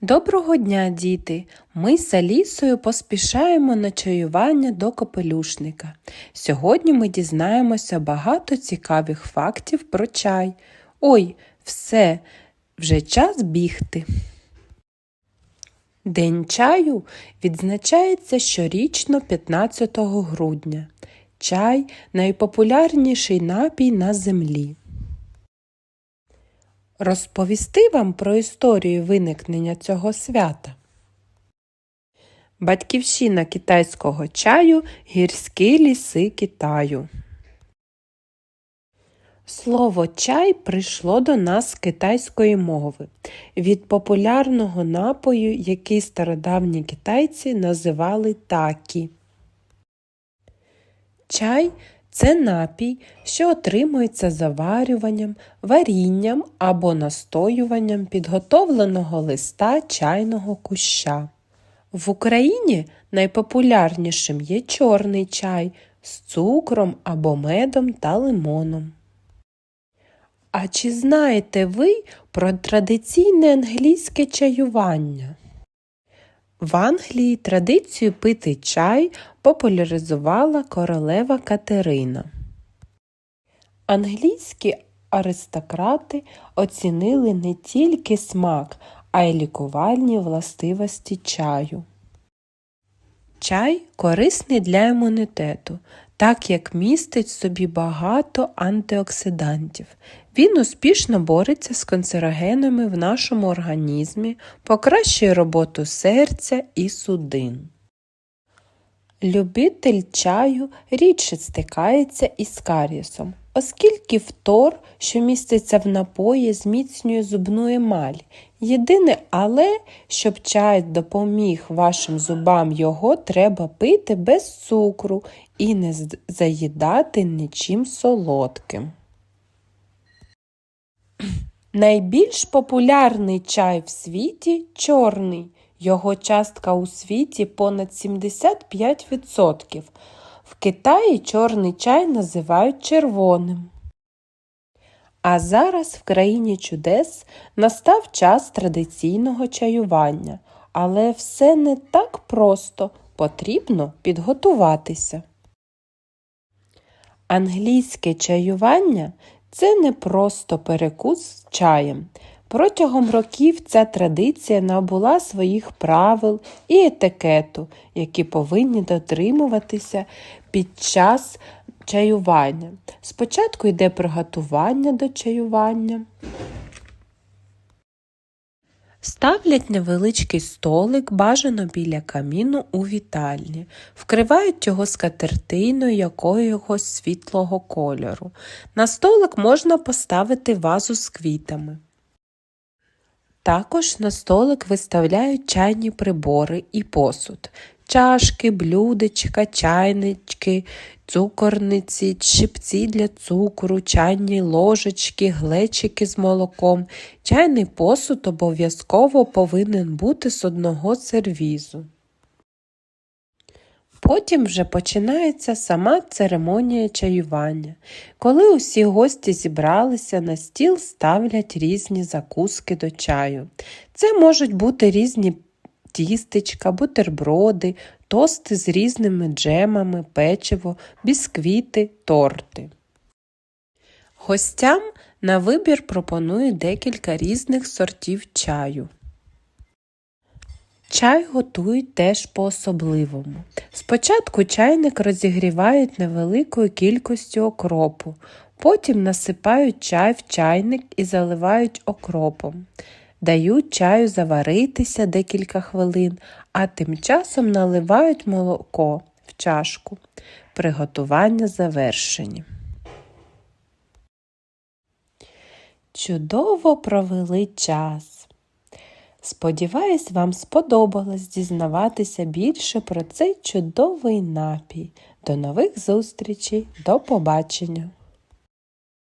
Доброго дня, діти! Ми з Алісою поспішаємо на чаювання до капелюшника. Сьогодні ми дізнаємося багато цікавих фактів про чай. Ой, все, вже час бігти. День чаю відзначається щорічно 15 грудня. Чай найпопулярніший напій на землі. Розповісти вам про історію виникнення цього свята. Батьківщина китайського чаю гірські ліси Китаю. Слово чай прийшло до нас з китайської мови від популярного напою, який стародавні китайці називали такі. Чай це напій, що отримується заварюванням, варінням або настоюванням підготовленого листа чайного куща. В Україні найпопулярнішим є чорний чай з цукром або медом та лимоном. А чи знаєте ви про традиційне англійське чаювання? В Англії традицію пити чай популяризувала королева Катерина. Англійські аристократи оцінили не тільки смак, а й лікувальні властивості чаю. Чай корисний для імунітету, так як містить собі багато антиоксидантів. Він успішно бореться з канцерогенами в нашому організмі, покращує роботу серця і судин. Любитель чаю рідше стикається із карієсом, оскільки фтор, що міститься в напої, зміцнює зубну емаль. Єдине але, щоб чай допоміг вашим зубам, його треба пити без цукру і не заїдати нічим солодким. Найбільш популярний чай в світі чорний. Його частка у світі понад 75%. В Китаї чорний чай називають червоним. А зараз в країні чудес настав час традиційного чаювання, але все не так просто потрібно підготуватися. Англійське чаювання це не просто перекус з чаєм. Протягом років ця традиція набула своїх правил і етикету, які повинні дотримуватися під час чаювання. Спочатку йде приготування до чаювання. Ставлять невеличкий столик, бажано біля каміну у вітальні, вкривають його скатертиною якогось світлого кольору. На столик можна поставити вазу з квітами. Також на столик виставляють чайні прибори і посуд, чашки, блюдечка, чайнички, цукорниці, щипці для цукру, чайні ложечки, глечики з молоком. Чайний посуд обов'язково повинен бути з одного сервізу. Потім вже починається сама церемонія чаювання. Коли усі гості зібралися, на стіл ставлять різні закуски до чаю. Це можуть бути різні тістечка, бутерброди, тости з різними джемами, печиво, бісквіти, торти. Гостям на вибір пропонують декілька різних сортів чаю. Чай готують теж по-особливому. Спочатку чайник розігрівають невеликою кількістю окропу, потім насипають чай в чайник і заливають окропом. Дають чаю заваритися декілька хвилин, а тим часом наливають молоко в чашку. Приготування завершені. Чудово провели час. Сподіваюсь, вам сподобалось дізнаватися більше про цей чудовий напій. До нових зустрічей, до побачення!